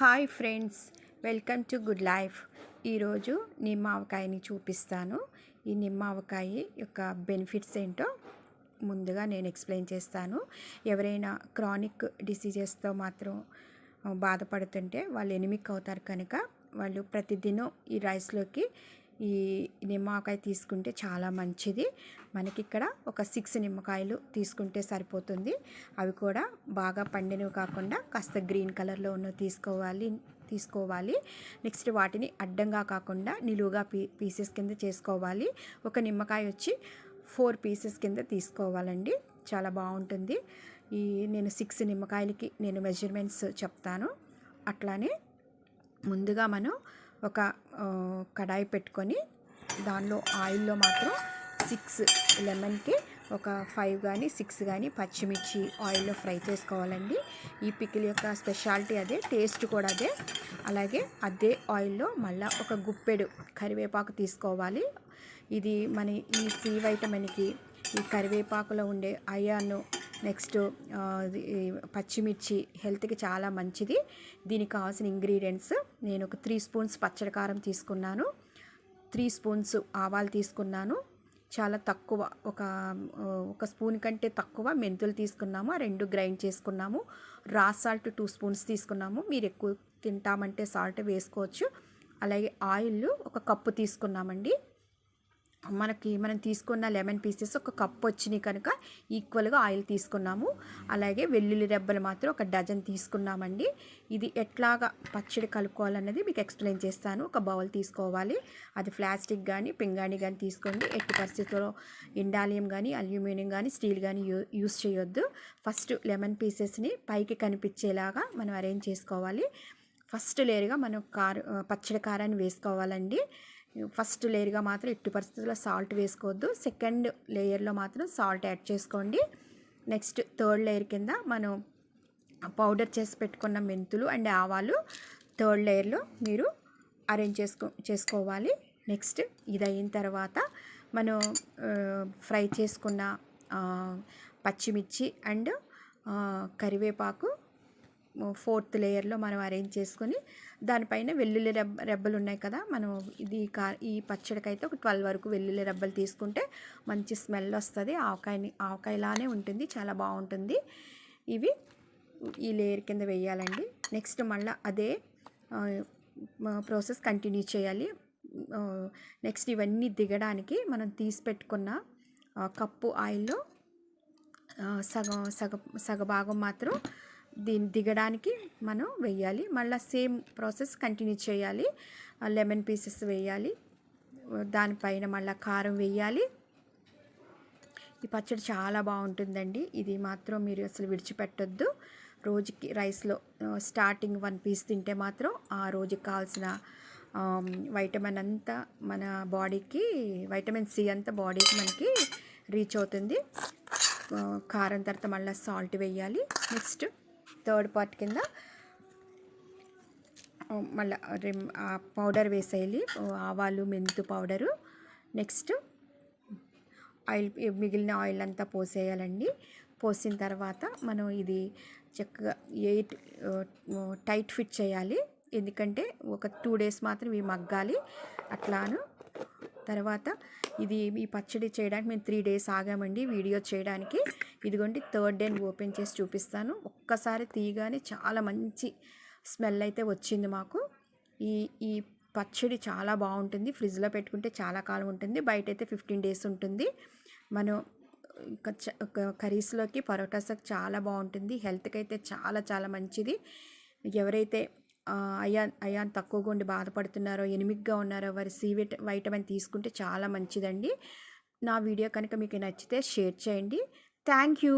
Hi friends welcome to good life. ఈరోజు నిమ్మావకాయని చూపిస్తాను. ఈ నిమ్మావకాయ యొక్క బెనిఫిట్స్ ఏంటో ముందుగా నేను ఎక్స్ప్లెయిన్ చేస్తాను. ఎవరైనా క్రానిక్ డిసీజెస్తో మాత్రం బాధపడుతుంటే వాళ్ళు ఎనిమిక్ అవుతారు కనుక వాళ్ళు ప్రతిదినం ఈ రైస్లోకి ఈ నిమ్మకాయ తీసుకుంటే చాలా మంచిది. మనకి ఇక్కడ ఒక సిక్స్ నిమ్మకాయలు తీసుకుంటే సరిపోతుంది. అవి కూడా బాగా పండినవి కాకుండా కాస్త గ్రీన్ కలర్లో ఉన్నవి తీసుకోవాలి తీసుకోవాలి. నెక్స్ట్ వాటిని అడ్డంగా కాకుండా నిలువుగా పీ పీసెస్ కింద చేసుకోవాలి. ఒక నిమ్మకాయ వచ్చి ఫోర్ పీసెస్ కింద తీసుకోవాలండి. చాలా బాగుంటుంది. ఈ నేను సిక్స్ నిమ్మకాయలకి నేను మెజర్మెంట్స్ చెప్తాను. అట్లానే ముందుగా మనం ఒక కడాయి పెట్టుకొని దానిలో ఆయిల్లో మాత్రం సిక్స్ లెమన్కి ఒక ఫైవ్ కానీ సిక్స్ కానీ పచ్చిమిర్చి ఆయిల్లో ఫ్రై చేసుకోవాలండి. ఈ పికిల్ యొక్క స్పెషాలిటీ అదే టేస్ట్ కూడా అదే. అలాగే అదే ఆయిల్లో మళ్ళీ ఒక గుప్పెడు కరివేపాకు తీసుకోవాలి. ఇది మన ఈ సి వైటమిన్కి ఈ కరివేపాకులో ఉండే అయాను నెక్స్ట్ పచ్చిమిర్చి హెల్త్కి చాలా మంచిది. దీనికి కావాల్సిన ఇంగ్రీడియంట్స్ నేను ఒక త్రీ స్పూన్స్ పచ్చడి కారం తీసుకున్నాను. త్రీ స్పూన్స్ ఆవాలు తీసుకున్నాను. చాలా తక్కువ ఒక ఒక స్పూన్ కంటే తక్కువ మెంతులు తీసుకున్నాము. ఆ రెండు గ్రైండ్ చేసుకున్నాము. రా సాల్ట్ టూ స్పూన్స్ తీసుకున్నాము. మీరు ఎక్కువ తింటామంటే సాల్ట్ వేసుకోవచ్చు. అలాగే ఆయిల్ ఒక కప్పు తీసుకున్నామండి. మనకి మనం తీసుకున్న లెమన్ పీసెస్ ఒక కప్ వచ్చినాయి కనుక ఈక్వల్గా ఆయిల్ తీసుకున్నాము. అలాగే వెల్లుల్లి రెబ్బలు మాత్రం ఒక డజన్ తీసుకున్నామండి. ఇది ఎట్లాగా పచ్చడి కలుపుకోవాలన్నది మీకు ఎక్స్ప్లెయిన్ చేస్తాను. ఒక బౌల్ తీసుకోవాలి. అది ప్లాస్టిక్ కానీ పింగాణి కానీ తీసుకోండి. ఎట్టి పరిస్థితుల్లో ఇండాలియం కానీ అల్యూమినియం కానీ స్టీల్ కానీ యూ యూస్ చేయొద్దు. ఫస్ట్ లెమన్ పీసెస్ని పైకి కనిపించేలాగా మనం అరేంజ్ చేసుకోవాలి. ఫస్ట్ లేయర్గా మనం కారు పచ్చడి కారాన్ని వేసుకోవాలండి. ఫస్ట్ లేయర్గా మాత్రం ఎట్టి పరిస్థితుల్లో సాల్ట్ వేసుకోవద్దు. సెకండ్ లేయర్లో మాత్రం సాల్ట్ యాడ్ చేసుకోండి. నెక్స్ట్ థర్డ్ లేయర్ కింద మనం పౌడర్ చేసి పెట్టుకున్న మెంతులు అండ్ ఆవాలు థర్డ్ లేయర్లో మీరు అరేంజ్ చేసుకో చేసుకోవాలి. నెక్స్ట్ ఇది అయిన తర్వాత మనం ఫ్రై చేసుకున్న పచ్చిమిర్చి అండ్ కరివేపాకు ఫోర్త్ లేయర్లో మనం అరేంజ్ చేసుకొని దానిపైన వెల్లుల్లి రెబ్బ రెబ్బలు ఉన్నాయి కదా మనం ఇది కా ఈ పచ్చడికైతే ఒక ట్వెల్వ్ వరకు వెల్లుల్లి రెబ్బలు తీసుకుంటే మంచి స్మెల్ వస్తుంది. ఆవకాయని ఆవకాయలానే ఉంటుంది చాలా బాగుంటుంది. ఇవి ఈ లేయర్ కింద వేయాలండి. నెక్స్ట్ మళ్ళీ అదే ప్రాసెస్ కంటిన్యూ చేయాలి. నెక్స్ట్ ఇవన్నీ దిగడానికి మనం తీసి పెట్టుకున్న కప్పు ఆయిల్లో సగం సగ సగ భాగం మాత్రం దీన్ని దిగడానికి మనం వేయాలి మళ్ళీ సేమ్ ప్రాసెస్ కంటిన్యూ చేయాలి. లెమన్ పీసెస్ వేయాలి. దానిపైన మళ్ళీ కారం వేయాలి. ఈ పచ్చడి చాలా బాగుంటుందండి. ఇది మాత్రం మీరు అసలు విడిచిపెట్టొద్దు. రోజుకి రైస్లో స్టార్టింగ్ వన్ పీస్ తింటే మాత్రం ఆ రోజుకి కావాల్సిన వైటమిన్ అంతా మన బాడీకి వైటమిన్ సి అంతా బాడీకి మనకి రీచ్ అవుతుంది. కారం తర్వాత మళ్ళీ సాల్ట్ వేయాలి. నెక్స్ట్ థర్డ్ పార్ట్ కింద. మళ్ళీ పౌడర్ వేసేయాలి. ఆవాలు మెంతు పౌడరు. నెక్స్ట్ ఆయిల్ మిగిలిన ఆయిల్ అంతా పోసేయాలండి. పోసిన తర్వాత మనం ఇది చక్కగా ఎయిట్ టైట్ ఫిట్ చేయాలి. ఎందుకంటే ఒక టూ డేస్ మాత్రం ఇవి మగ్గాలి. అట్లాను తర్వాత ఇది ఈ పచ్చడి చేయడానికి మేము త్రీ డేస్ ఆగామండి. వీడియో చేయడానికి. ఇదిగోండి థర్డ్ డే ఓపెన్ చేసి చూపిస్తాను. ఒక్కసారి తీయగానే చాలా మంచి స్మెల్ అయితే వచ్చింది మాకు. ఈ ఈ పచ్చడి చాలా బాగుంటుంది. ఫ్రిడ్జ్లో పెట్టుకుంటే చాలా కాలం ఉంటుంది. బయట అయితే ఫిఫ్టీన్ డేస్ ఉంటుంది. మనం కర్రీస్లోకి పరోటాస్కి చాలా బాగుంటుంది. హెల్త్కి అయితే చాలా చాలా మంచిది. ఎవరైతే అయా అయాన్ తక్కువగా ఉండి బాధపడుతున్నారో ఎనిమిక్గా ఉన్నారో వారి సి విట వైటమిన్ తీసుకుంటే చాలా మంచిదండి. నా వీడియో కనుక మీకు నచ్చితే షేర్ చేయండి. Thank you.